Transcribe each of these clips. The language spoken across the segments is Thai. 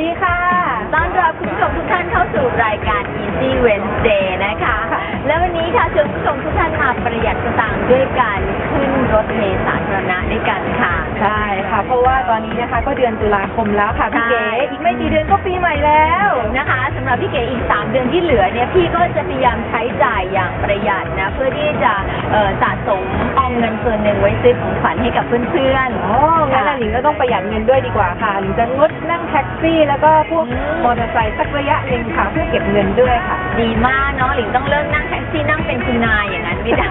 ดีค่ะ ต้อนรับคุณผู้ชมทุกท่านเข้าสู่รายการ Easy Wednesday นะคะ และวันนี้ค่ะเชิญคุณผู้ชมทุกท่านมาประหยัดสตางค์ด้วยการขึ้นรถเมล์สาธารณะด้วยกันค่ะ ใช่ค่ะ เพราะว่าตอนนี้นะคะก็เดือนตุลาคมแล้วค่ะพี่เก๋ใช่ อีกไม่กี่เดือนก็ปีใหม่แล้วนะคะสำหรับพี่เก๋อีก 3 เดือนที่เหลือเนี่ยพี่ก็จะพยายามใช้จ่ายอย่างประหยัดนะ เพื่อที่จะเอ่อสะสมออม เงินส่วนหนึ่งไว้ซื้อของขวัญให้กับเพื่อนๆ อ๋องั้นอะหลิงก็ต้องประหยัดเงินด้วยดีกว่าค่ะหลิงจะงดนั่งแท็กซี่ แล้วก็พวกอืม มอเตอร์ไซค์สักระยะหนึ่งค่ะเพื่อเก็บเงินด้วยค่ะ ดีมากเนาะหลิงต้องเลิกนั่งแท็กซี่นั่งเป็นคุณนายอย่างนั้นไม่ได้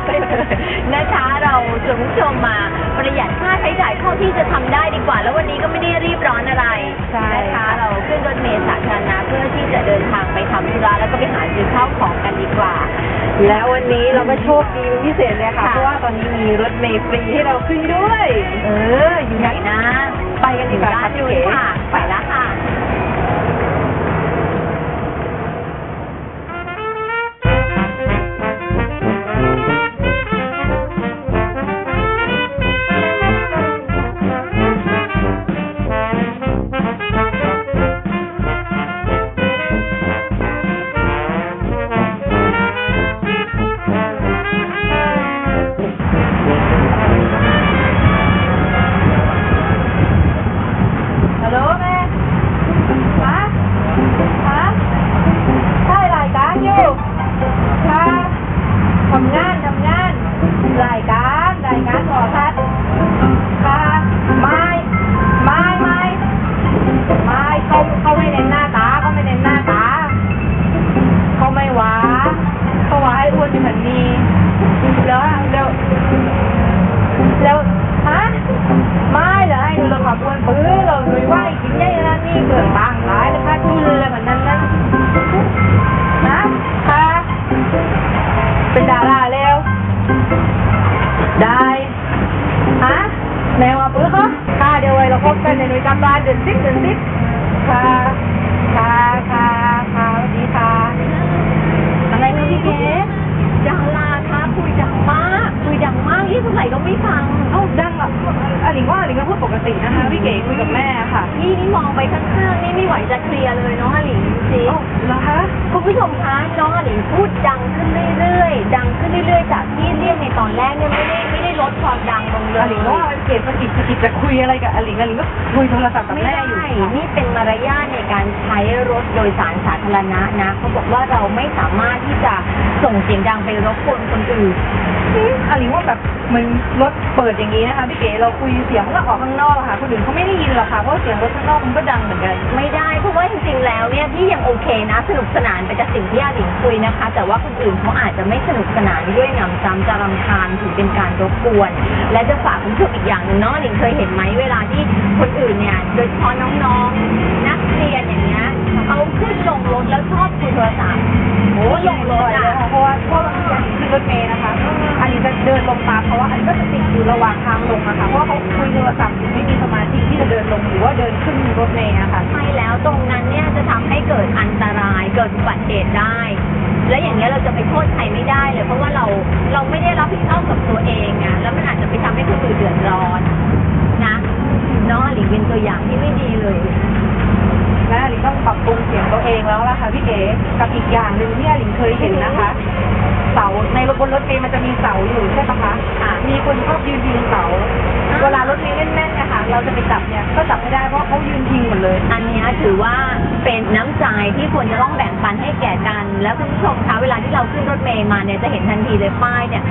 นะคะ เราชวนคุณผู้ชมมา ประหยัดค่าใช้จ่ายเท่าที่จะทำได้ดีกว่า แล้ววันนี้ก็ไม่ได้รีบร้อนอะไรใช่ นะคะค่ะเราขึ้นรถเมล์สาธารณะเพื่อที่จะเดินทางไปทำธุระแล้วก็ไปหาซื้อข้าวของกันดีกว่า แล้ววันนี้เราก็โชคดีเป็นพิเศษเลยค่ะ ค่ะ เพราะว่าตอนนี้มีรถเมล์ฟรีให้เราขึ้นด้วย เออ อยู่ไหนนะ ไปกันดีกว่าด้าค่ะนพี่นู้นเก๋ค่ะไปแล้วค่ะ ปกตินะคะพี่เก๋คุยกับแม่ค่ะพี่นี่มองไปข้างๆนี่ไม่ไหวจะเคลียร์เลยน้องอลิงจริงเอ้าเหรอคะๆคุณผู้ชมคะน้องอลิงพูดดังขึ้นเรื่อยๆ ดังขึ้นเรื่อยๆ จากที่เรียกในตอนแรกเนี่ยไม่ได้ไม่ได้ลดความดังลงเลอยลิงว่าเกดสะกิดสะกิดจะคุยอะไรกับอลิงอลิงก็คุยโทรศัพท์กับไม่แม่ได้อยู่ค่ะนี่เป็นมารยาทในการใช้รถโดยสารสาธารณะนะเขาบอกว่าเราไม่สามารถที่จะส่งเสียงดังไปรบกวนคนอื่น อลิงว่าแบบมันรถเปิดอย่างนี้นะคะพี่เก๋เราคุยเสียงมันก็ออกข้างนอกอะค่ะ คนอื่นเขาไม่ได้ยินหรอกค่ะเพราะเสียงรถข้างนอกมันก็ดังเหมือนกัน ไม่ได้เพราะว่าจริงๆ แล้วเนี่ยพี่ยังโอเคนะ สนุกสนานไปกับสิ่งที่อาหลิงคุยนะคะ แต่ว่าคนอื่นเขาอาจจะไม่สนุกสนานด้วยหนำซ้ำจะรำคาญถือเป็นการรบกวน และจะฝากคุณผู้ชมอีกอย่างหนึ่งเนาะหลิงเคยเห็นไหมเวลาที่คนอื่นเนี่ยโดยเฉพาะน้องๆนักเรียนอย่างเงี้ย เขาขึ้นลงรถแล้วชอบคุยโทรศัพท์โอ้ลงรถอะเพราะว่าเพราะว่าบางทีอันขึ้นรถเมล์นะคะ อันนี้จะเดินลงตามเพราะว่าอันก็จะติดอยู่ระหว่างทางลงอะค่ะ เพราะว่าเขาคุยโทรศัพท์อยู่ไม่มีสมาธิที่จะเดินลงหรือว่าเดินขึ้นรถเมล์อะค่ะ ใช่แล้วตรงนั้นเนี่ยจะทำให้เกิดอันตรายเกิดอุบัติเหตุได้ และอย่างนี้ยเราจะไปโทษใครไม่ได้เลย เพราะว่าเราเราไม่ได้รับผิดชอบกับตัวเองอะแล้วมันอาจจะไปทำให้คนอื่นเดือดร้อนนะน้องอลิเป็นตัวอย่างที่ไม่ดีเลย และอลิงต้องปรับปรุงเสียงตัวเองแล้วล่ะค่ะพี่เก๋กับอีกอย่างหนึ่งที่อลิงเคยเห็นนะคะ เสาในรถบนรถเมล์มันจะมีเสาอยู่ใช่ปะคะค่ะมีคนชอบยืนพิงเสา เวลารถเมล์แน่นๆเนี่ยค่ะ เราจะไปจับเนี่ยก็จับไม่ได้เพราะเขายืนพิงหมดเลย อันเนี้ยถือว่าเป็นน้ำใจที่ควรจะต้องแบ่งปันให้แก่กัน แล้วคุณผู้ชมคะเวลาที่เราขึ้นรถเมล์มาเนี่ยจะเห็นทันทีเลยป้ายเนี่ย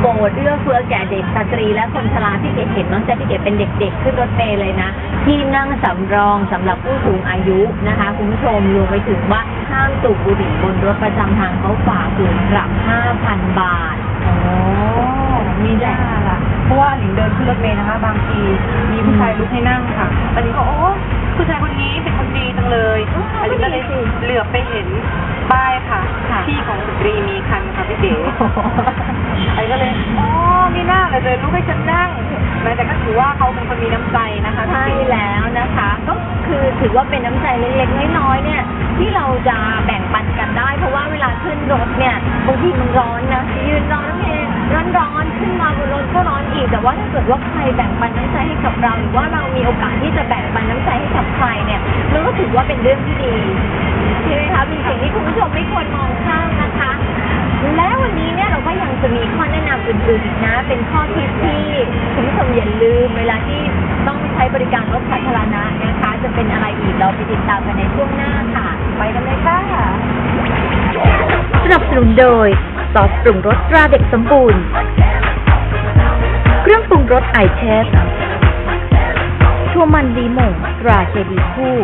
โปรดเอื้อเฟื้อแก่เด็กสตรี และคนชราที่เก๋เห็นน้องแจ๊คที่เก๋เป็นเด็กๆขึ้นรถเมล์เลยนะ ที่นั่งสำรองสำหรับผู้สูงอายุนะคะคุณผู้ชมรวมไปถึงว่าห้ามสูบบุหรี่บนรถประจำทางเขาฝ่าฝืนปรับ 5,000 บาทอ๋อมีได้ล่ะ เพราะว่าหลิงเดินขึ้นขึ้นรถเมล์นะคะ บางทีมีผู้ชายลุกให้นั่งค่ะตอนนี้ก็โอ้ผู้ชายคนนี้เป็นคนดีจังเลยอ๋ออันนี้ก็เลยดีสิเหลือบไปเห็นป้ายค่ะค่ะที่ของสตรีมีคันค่ะพี่เก๋ไอ้ก็เลยอ๋อมีหน้าเลยเลยลูกให้ฉันนั่งแม้แต่ก็ถือว่าเขาเป็นคนมีน้ำใจนะคะใช่แล้วนะคะ ก็คือถือว่าเป็นน้ำใจเล็กๆน้อยๆเนี่ย ที่เราจะแบ่งปันกันได้ เพราะว่าเวลาขึ้นรถเนี่ยบางทีมันร้อนนะยืนรอน้ำเองร้อนๆขึ้นมาบนรถก็ร้อนอีก แต่ว่าถ้าเกิดว่าใครแบ่งปันน้ำใจให้กับเรา หรือว่าเรามีโอกาสที่จะแบ่งปันน้ำใจให้กับใครเนี่ยมันก็ถือว่าเป็นเรื่องที่ดีใช่ไหมคะเป็นสิ่งที่คุณผู้ชมไม่ควรมองข้ามนะคะ และวันนี้เนี่ยเราก็ยังจะมีข้อแนะนำอื่นๆอีกนะ เป็นข้อคิดที่คุณผู้ชมอย่าลืมเวลาที่ต้องใช้บริการรถสาธารณะนะคะ จะเป็นอะไรอีกเราไปติดตามกันในช่วงหน้าค่ะ ไปกันเลยค่ะสนับสนุนโดยซอสปรุงรสตราเด็กสมบูรณ์ เครื่องปรุงรสไอเชฟ ชัวมันดีหม่งตราเคดีคู่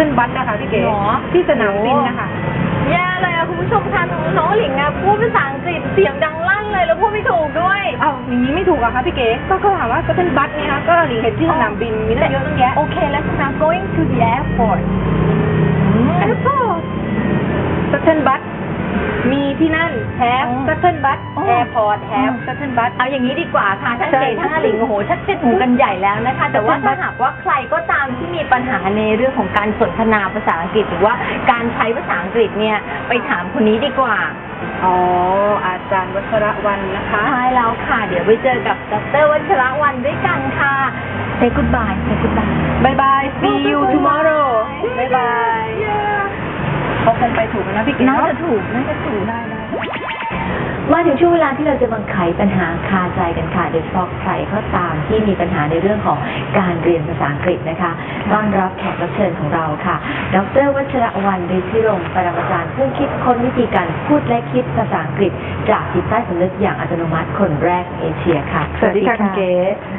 ขึ้นบัสนะคะพี่เก๋หรอ ที่สนามบินนะคะ แย่เลยอะคุณผู้ชมคะน้องน้องหลิงอะพูดภาษาอังกฤษเสียงดังลั่นเลยแล้วพูดไม่ถูกด้วย เอ้าอย่างนี้ไม่ถูกอะคะพี่เก๋ก็ก็ถามว่าก็เป็นบัสไงคะก็หลิงเห็นที่สนามบินมีตั้งเยอะตั้งแยะ โอเคแล้วนะ going to the airport แอร์พอร์ตสเทิลบัส มีที่นั่นแฮปอ๋อสเทิลบัสอ๋อแอร์พอร์ตแฮปอืมสเทิลบัส เอาอย่างนี้ดีกว่าค่ะท่านใช่เจท่านหลิงโอ้โหชัดเจนหูกันใหญ่แล้วนะคะ แต่ว่าถ้าหากว่าใครก็ตามที่มีปัญหาในเรื่องของการสนทนาภาษาอังกฤษ หรือว่าการใช้ภาษาอังกฤษเนี่ยไปถามคนนี้ดีกว่า อ๋อ อาจารย์วัชระวันนะคะ ใช่แล้วค่ะ เดี๋ยวไปเจอกับดรวัชระวันด้วยกันค่ะ say goodbye say goodbye บายบาย see you tomorrow บายบาย เขาคงไปถูกนะพี่เก๋น่าจะถูกน่าจะถูกได้ได้ มาถึงช่วงเวลาที่เราจะมาไขปัญหาคาใจกันค่ะโดยเฉพาะใครก็ตามที่มีปัญหาในเรื่องของการเรียนภาษาอังกฤษนะคะต้อนรับแขกรับเชิญของเราค่ะ ดรวัชระวันฤทธิรงค์ปรมาจารย์ผู้คิดค้นวิธีการพูดและคิดภาษาอังกฤษ จากจิตใต้สำนึกอย่างอัตโนมัติคนแรกในเอเชียค่ะ สวัสดีค่ะคุณเก๋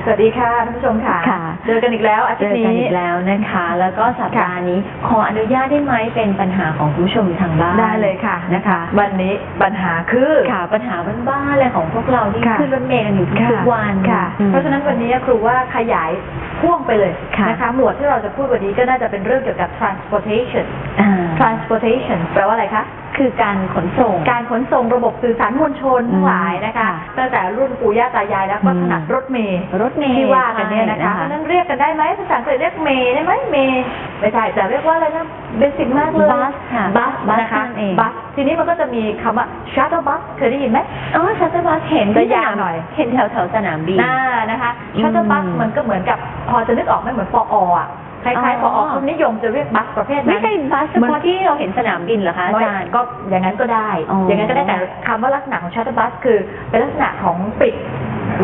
สวัสดีค่ะท่านผู้ชมค่ะค่ะเจอกันอีกแล้วอาทิเจตอย์กันนี้อีกแล้วนะคะ แล้วก็สัปดาห์นี้ขออนุญาตได้ไหมเป็นปัญหาของคุณผู้ชมทางบ้านได้เลยค่ะนะคะ วันนี้ปัญหาคือค่ะปัญหาบ้านๆเลยของพวกเราที่ค่ะขึ้นรถเมล์กันอยู่ทุกๆวันค่ะอืมเพราะฉะนั้นวันนี้ครูว่าขยายพ่วงไปเลยค่ะ นะคะหมวดที่เราจะพูดวันนี้ก็น่าจะเป็นเรื่องเกี่ยวกับ transportation อ่า transportation แปลว่าอะไรคะ คือการขนส่ง การขนส่งระบบสื่อสารมวลชนทั้งหลายนะคะค่ะตั้งแต่รุ่นปู่ย่าตายายแล้วก็อืมถนัดรถเมย์รถเมล์ที่ว่ากันเนี่ยนะคะใช่เพราะฉะนั้นเรียกกันได้ไหมภาษาอังกฤษเรียกเมย์ได้ไหมเมย์ไม่ใช่แต่เรียกว่าอะไรนะเบสิกมากเลยบัสค่ะบัสบัสนะคะนั่นเองบัสทีนี้มันก็จะมีคำว่า shuttle bus เคยได้ยินไหมอ๋อชัตเตอร์บัสเห็นจะยาวหน่อย เห็นแถวแถวๆสนามบินหน้านะคะอืม shuttle bus มันก็เหมือนกับพอจะนึกออกไหมเหมือนปออะ คล้ายๆปอ๋ออคนนิยมจะเรียกบัสประเภทนั้นไม่ใช่บัสเฉเหมือนพาะที่เราเห็นสนามบินเหรอคะอาจารย์ก็อย่างนั้นก็ได้อ๋อออย่างนั้นก็ได้แต่คำว่าลักษณะของชัตเตอร์บัสคือเป็นลักษณะของปิด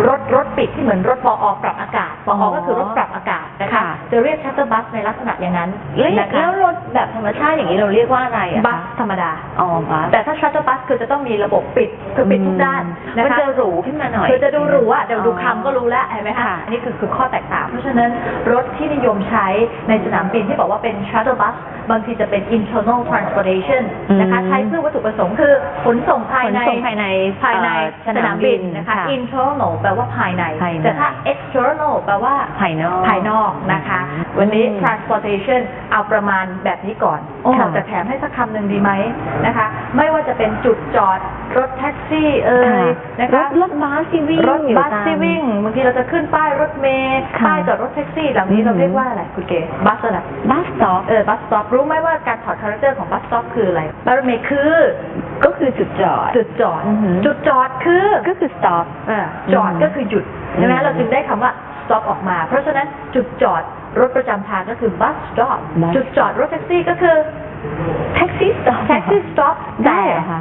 รถ รถปิดที่เหมือนรถปอปรับอากาศปอก็คือรถปรับอากาศนะคะค่ะ จะเรียกชัตเตอร์บัสในลักษณะอย่างนั้นแล้วนะคะแล้วรถแบบธรรมชาติอย่างนี้เราเรียกว่าอะไรอะบัสคะธรรมดา อ๋อบัส แต่ถ้าชัตเตอร์บัสคือจะต้องมีระบบปิดคือปิดทุกด้านนะมันคะ จะหรูขึ้นมาหน่อย คือจะดูหรูอะเดี๋ยวดูอ๋อคำก็รู้แล้วเห็นไหมคะค่ะอันนี้คือคือข้อแตกต่าง เพราะฉะนั้นรถที่นิยมใช้ในสนามบินที่บอกว่าเป็น shuttle bus บางทีจะเป็น internal transportation นะคะ อืม ใช้เพื่อวัตถุประสงค์คือขนส่งภายในขนส่งภายในภายในเอ่อสนามบินนะคะค่ะ internal แปลว่าภายใน ภายในแต่ถ้า external แปลว่าภายนอกภายนอกนะคะอืมวันนี้ transportation เอาประมาณแบบนี้ก่อนค่ะจะแถมให้สักคำหนึ่งดีไหมนะคะ ไม่ว่าจะเป็นจุดจอดรถแท็กซี่เอ่ยนะรคะถรถบัสที่วิ่งรถอยู่บัสตามที่วิ่งบางทีเราจะขึ้นป้ายรถเมล์ค่ะป้ายจอดรถแท็กซี่เหล่านี้อืมเราเรียกว่าอะไรคุณเก๋บัสอะไรบัสสต็อปเออบัสสต็อปรู้ไหมว่าการถอดคาแรคเตอร์ของบัสสต็อปคืออะไรบัสรถเมล์คือก็คือจุดจอด จุดจอด อือหือ จุดจอดคือ ก็คือ stop เออจอดอืมก็คือหยุดใช่ไหมอืม เราจึงได้คำว่า stop ออกมา เพราะฉะนั้นจุดจอดรถประจำทางก็คือ bus stop bus จุดจอดรถแท็กซี่ก็คือแท็กซี่สต็อปแท็กซี่สต็อปได้เหรอคะ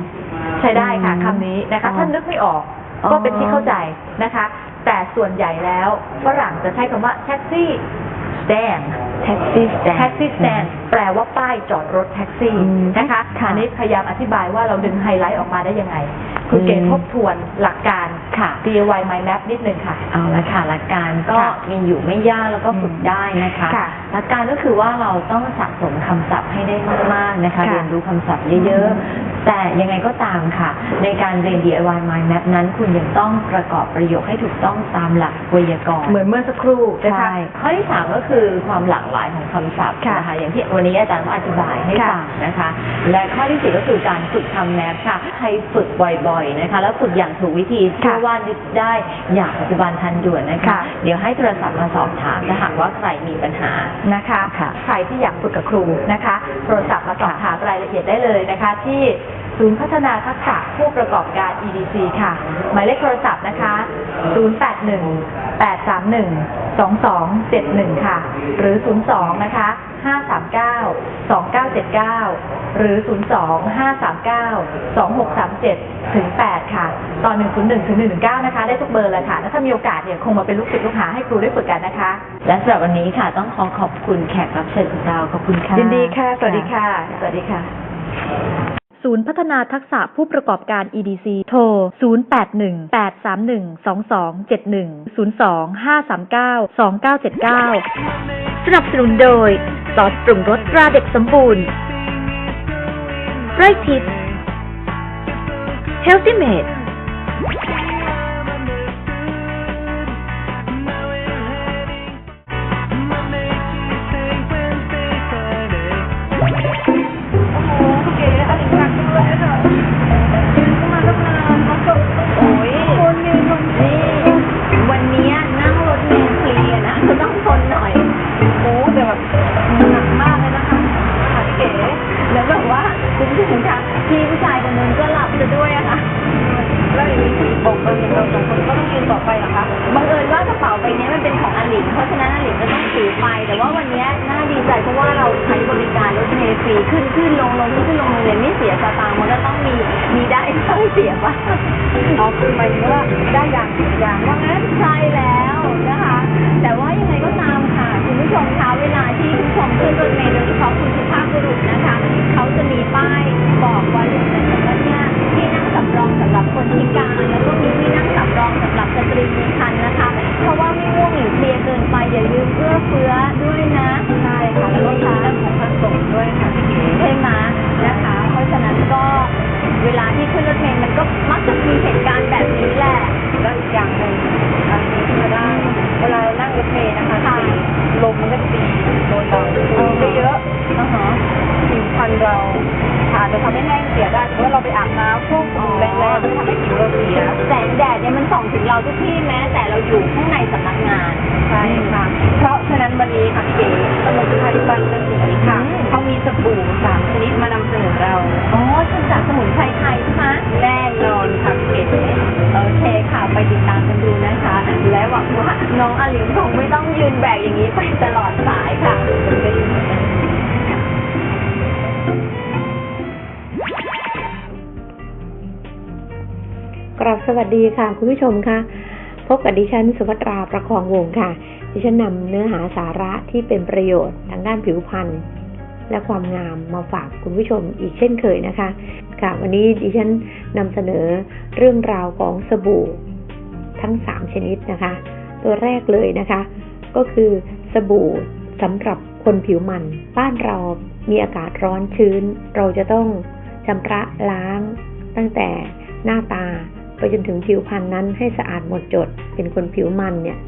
ใช้ได้ค่ะอืมคำนี้นะคะอ๋อถ้านึกไม่ออกอ๋อก็เป็นที่เข้าใจนะคะ แต่ส่วนใหญ่แล้วฝรั่งจะใช้คำว่า แท็กซี่ stand แท็กซี่สแตนแท็กซี่ stand แปลว่าป้ายจอดรถแท็กซี่อืมนะคะค่ะอันนี้พยายามอธิบายว่าเราดึงไฮไลท์ออกมาได้ยังไง คุณเกณอืฑ์มทบทวนหลักการค่ะ DIY mind map นิดนึงค่ะ เอาละค่ะ หลักการก็ค่ะมีอยู่ไม่ยากแล้วก็ฝึกได้นะคะค่ะหลักการก็คือว่าเราต้องสะสมคำศัพท์ให้ได้มากๆนะคะค่ะเรียนรู้คำศัพท์เยอะๆ แต่ยังไงก็ตามค่ะ ในการเรียน DIY Mind Map นั้นคุณยังต้องประกอบประโยคให้ถูกต้องตามหลักไวยากรณ์เหมือนเมื่อสักครู่นะคะ ใช่ข้อที่สามก็คือความหลากหลายของคำศัพท์ค่ะนะคะอย่างที่วันนี้อาจารย์ก็อธิบายให้ค่ะฟังนะคะ และข้อที่สี่ก็คือการฝึกทำแมปค่ะให้ฝึกบ่อยๆนะคะ แล้วฝึกอย่างถูกวิธีเชื่อว่านึกได้อย่างปัจจุบันทันด่วนนะคะ ค่ะ เดี๋ยวให้โทรศัพท์มาสอบถามถ้าหากว่าใครมีปัญหา นะคะ ค่ะใครที่อยากฝึกกับครูนะคะ โทรศัพท์มาสอบถามรายละเอียดได้เลยนะคะ ที่ ศูนย์พัฒนาทักษะผู้ประกอบการ EDC ค่ะ หมายเลขโทรศัพท์นะคะ 081 831 2271 ค่ะ หรือ 02 นะคะ 539 2979 หรือ 02 539 2637 ถึง 8 ค่ะตอน101 ถึง 119 นะคะ ได้ทุกเบอร์เลยค่ะ แล้วถ้ามีโอกาสเนี่ยคงมาเป็นลูกศิษย์ลูกหาให้ครูได้ฝึกกันนะคะ และสำหรับวันนี้ค่ะ ต้องขอขอบคุณแขกรับเชิญของเรา ขอบคุณค่ะ ยินดีค่ะ สวัสดีค่ะ สวัสดีค่ะ ศูนย์พัฒนาทักษะผู้ประกอบการ EDC โทร 0818312271 02-539-2979 สนับสนุนโดยซอสปรุงรสตราเด็กสมบูรณ์ไรทิป Healthy Made เพราะว่าเราใช้บริการรถเมล์ฟรีขึ้นขึ้นลงลงขึ้นขึ้นลงลงเลยไม่เสียสตางค์มันก็ต้องมีมีได้ต้องเสียบ้างอ๋อคือหมายถึงว่าได้อย่างอย่างว่างั้นใช่แล้วนะคะ แต่ว่ายังไงก็ตามค่ะคุณผู้ชมคะเวลาที่คุณผู้ชมขึ้นรถเมล์โดยเฉพาะคุณสุภาพบุรุษนะคะเขาจะมีป้ายบอกไว้เลยนะคะว่าเนี่ยที่นั่งสำรองสำหรับคนพิการแล้วก็มีที่นั่งสำรอง สวัสดีค่ะ คุณผู้ชมค่ะ พบกับดิฉันสุภัตราประคองวงค่ะ ดิฉันนำเนื้อหาสาระที่เป็นประโยชน์ทางด้านผิวพรรณและความงามมาฝากคุณผู้ชมอีกเช่นเคยนะคะ ค่ะ วันนี้ดิฉันนำเสนอเรื่องราวของสบู่ทั้งสามชนิดนะคะ ตัวแรกเลยนะคะ ก็คือสบู่สำหรับคนผิวมัน บ้านเรามีอากาศร้อนชื้น เราจะต้องชำระล้างตั้งแต่หน้าตา ไปจนถึงผิวพรรณนั้นให้สะอาดหมดจด เป็นคนผิวมันเนี่ย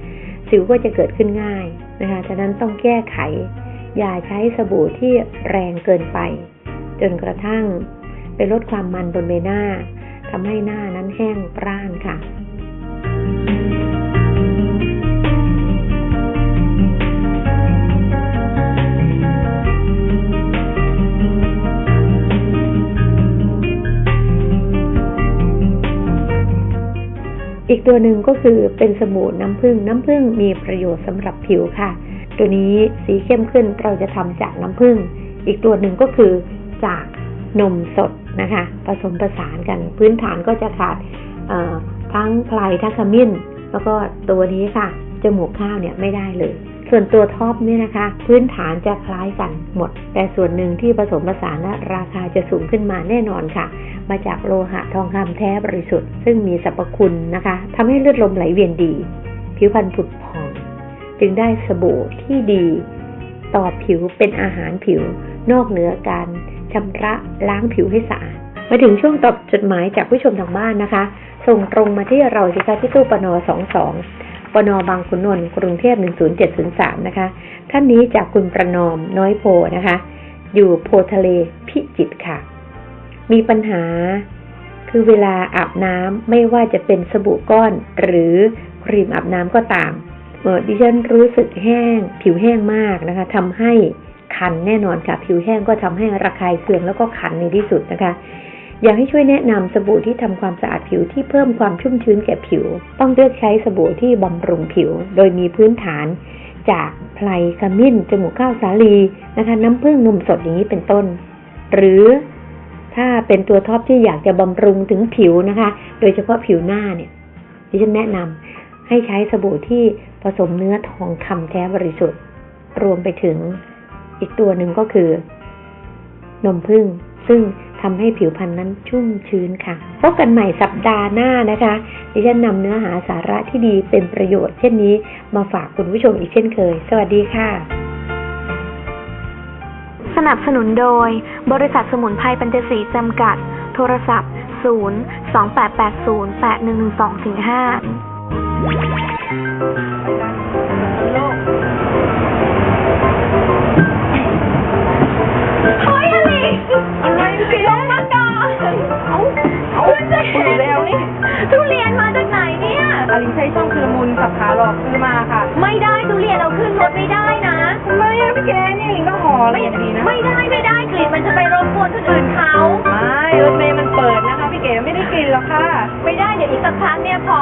สิวก็จะเกิดขึ้นง่ายนะคะฉะนั้นต้องแก้ไข อย่าใช้สบู่ที่แรงเกินไป จนกระทั่งไปลดความมันบนใบหน้าทำให้หน้านั้นแห้งปร้านค่ะ อีกตัวหนึ่งก็คือเป็นสบู่น้ำผึ้งน้ำผึ้งมีประโยชน์สำหรับผิวค่ะ ตัวนี้สีเข้มขึ้นเราจะทำจากน้ำผึ้งอีกตัวหนึ่งก็คือจากนมสดนะคะผสมประสานกันพื้นฐานก็จะขาดทั้งไพลทั้งขมิ้น แล้วก็ตัวนี้ค่ะ จมูกข้าวเนี่ยไม่ได้เลย ส่วนตัวท็อปเนี่ยนะคะ พื้นฐานจะคล้ายกันหมด แต่ส่วนหนึ่งที่ผสมผสานและราคาจะสูงขึ้นมาแน่นอนค่ะ มาจากโลหะทองคำแท้บริสุทธิ์ ซึ่งมีสรรพคุณนะคะทำให้เลือดลมไหลเวียนดี ผิวพรรณผุดผ่อง จึงได้สบู่ที่ดี ต่อผิวเป็นอาหารผิว นอกเหนือการชำระล้างผิวให้สะอาดมาถึงช่วงตอบจดหมายจากผู้ชมทางบ้านนะคะ ส่งตรงมาที่เราสิคะที่ตู้ปน22 นบางขุนนนท์กรุงเทพ10703นะคะ ท่านนี้จากคุณประนอมน้อยโพนะคะ อยู่โพทะเลพิจิตรค่ะ มีปัญหา คือเวลาอาบน้ำไม่ว่าจะเป็นสบู่ก้อนหรือครีมอาบน้ำก็ตามเออดิฉันรู้สึกแห้ง ผิวแห้งมากนะคะทำให้คันแน่นอนค่ะ ผิวแห้งก็ทำให้ระคายเคืองแล้วก็คันในที่สุดนะคะ อยากให้ช่วยแนะนำสบู่ที่ทำความสะอาดผิวที่เพิ่มความชุ่มชื้นแก่ผิว ต้องเลือกใช้สบู่ที่บำรุงผิว โดยมีพื้นฐาน จากไพลขมิ้น จมูกข้าวสาลีนะคะ น้ำผึ้งนมสดอย่างนี้เป็นต้น หรือถ้าเป็นตัวท็อปที่อยากจะบำรุงถึงผิวนะคะ โดยเฉพาะผิวหน้าเนี่ยดิฉันแนะนำให้ใช้สบู่ที่ผสมเนื้อทองคำแท้บริสุทธิ์ รวมไปถึงอีกตัวหนึ่งก็คือ นมผึ้งซึ่ง ทำให้ผิวพรรณนั้นชุ่มชื้นค่ะ พบกันใหม่สัปดาห์หน้านะคะ ดิฉันนำเนื้อหาสาระที่ดีเป็นประโยชน์เช่นนี้ มาฝากคุณผู้ชมอีกเช่นเคย สวัสดีค่ะ สนับสนุนโดย บริษัทสมุนไพรปัญจศรีจำกัด โทรศัพท์ 0 2 8 8 0 8 1 1 2 5 ซื้อมาค่ะ ไม่ได้ทุเรียนเราขึ้นรถไม่ได้นะทำไมอะพี่แกนี่ลินก็ห่อละเอียดดีนะ ไม่ได้ไม่ได้กลิ่นมันจะไปรบกวนคนอื่นเขา ไม่รถเมย์ ก๋ไม่ได้กินหรอกค่ะ ไม่ได้เดี๋ยวอีกสักพักเนี่ยพอ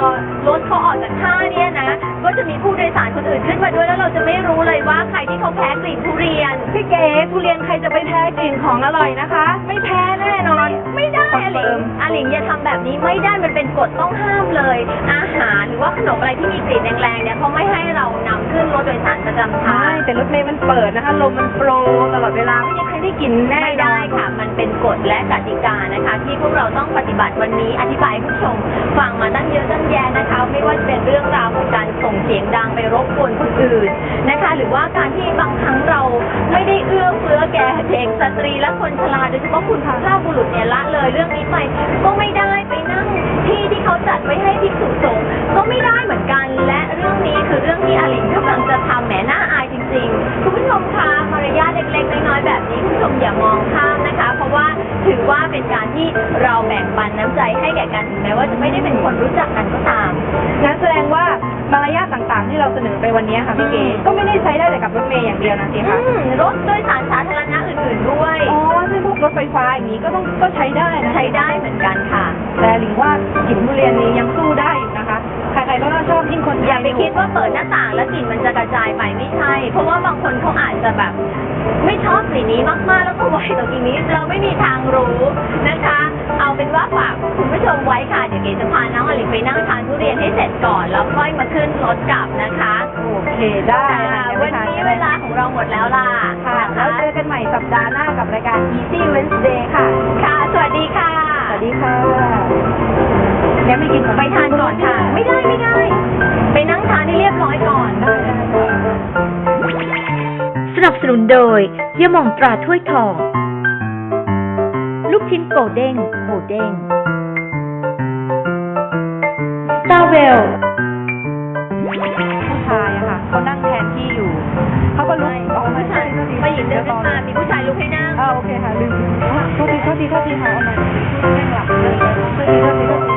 รถเขาออกจากท่าเนี่ยนะ ก็จะมีผู้โดยสารคนอื่นขึ้นมาด้วยแล้วเราจะไม่รู้เลยว่าใครที่เขาแพ้กลิ่นทุเรียน พี่เก๋ทุเรียนใครจะไปแพ้กลิ่นของอร่อยนะคะ ไม่แพ้แน่นอน ไม่ได้อลิงอลิงอย่าทำแบบนี้ไม่ได้มันเป็นกฎต้องห้ามเลย อาหารหรือว่าขนมอะไรที่มีกลิ่นแรงๆเนี่ยเขาไม่ให้เรานำขึ้นรถโดยสารประจำทาใช่ง แต่รถเมย์มันเปิดนะคะลมมันโปรตลอดเวลาไม่มีใครได้กินแน่ไม่นอได้น ค่ะ มันเป็นกฎและกติกานะคะ ที่พวกเราต้องปฏิบัติวันนี้อธิบายให้ผู้ชมฟังมาตั้งเยอะตั้งแยะนะคะ ไม่ว่าจะเป็นเรื่องราวของการส่งเสียงดังไปรบกวนคนอื่นนะคะ หรือว่าการที่บางครั้งเราไม่ได้เอื้อเฟื้อแก่เด็กสตรีและคนชราโดยเฉพาะคุณพระบุรุษเนี่ยละเลยเรื่องนี้ไปก็ไม่ได้ไปนั่งที่ที่เขาจัดไว้ให้ภิกษุสงก็ไม่ได้เหมือนกันและ รื่องนี้คือเรื่องที่อลินกำลังจะทำแหมน่าอายจริงๆ คุณผู้ชมคะมารยาทเล็กๆน้อยๆแบบนี้คุณผู้ชมอย่ามองข้ามนะคะ เพราะว่าถือว่าเป็นการที่เราแบ่งปันน้ำใจให้แก่กันถึงแม้ว่าจะไม่ได้เป็นคนรู้จักกันก็ตาม งั้นแสดงว่ามารยาทต่างๆ ที่เราเสนอไปวันนี้ค่ะพี่เก๋อืม ก็ไม่ได้ใช้ได้แต่กับรถเมย์อย่างเดียวนะสิคะอืมรถโดยสารสาธารณะอื่นๆด้วย อ๋อซึ่งพวกรถไฟฟ้าอย่างนี้ก็ต้องก็ใช้ได้นะใช้ได้เหมือนกันค่ะ แต่หลิงว่ากลิ่นทุเรียนนี้ยังสู้ได้อยู่นะคะ ใครๆก็ต้องชอบยิ่งคนทอย่าไปคิดว่าเปิดหน้าต่างแล้วกลิ่นมันจะกระจายไปไม่ใช่ เพราะว่าบางคนเขาอาจจะแบบ ไม่ชอบกลิ่นนี้มากๆ แล้วก็ไวต่อกลิ่นนี้ เราไม่มีทางรู้นะคะ เอาเป็นว่าฝากคุณผู้ชมไว้ค่ะ เดี๋ยวเก๋จะพาน้องอลินไปนั่งทานทุเรียนให้เสร็จก่อน แล้วค่อยมาขึ้นรถกลับนะคะโอเคได้ค่ะค่ะวันนี้เวลาของเราหมดแล้วล่ะค่ะแล้วเจอกันใหม่สัปดาห์หน้ากับรายการ Easy Wednesday ค่ะ ค่ะ สวัสดีค่ะ สวัสดีค่ะ ยังไม่กินก่อนไปทานก่อนค่ะ ไม่ได้ไม่ได้ ไปนั่งทานให้เรียบร้อยก่อนได้ได้ได้สนับสนุนโดยยาหม่องตราถ้วยทอง ลูกชิ้นโกเด้งโหเด้งตาเวลผู้ชายอะค่ะเขานั่งแทนที่อยู่ เขาก็ลุกออกมาผู้ชายไปหญิงเดินขึ้นมา มีผู้ชายลุกให้นั่งอ่าโอเคค่ะลืมโทษทีโทษทีโทษทีค่ะเอาใหม่เร่งหลับเลยโทษทีโทษที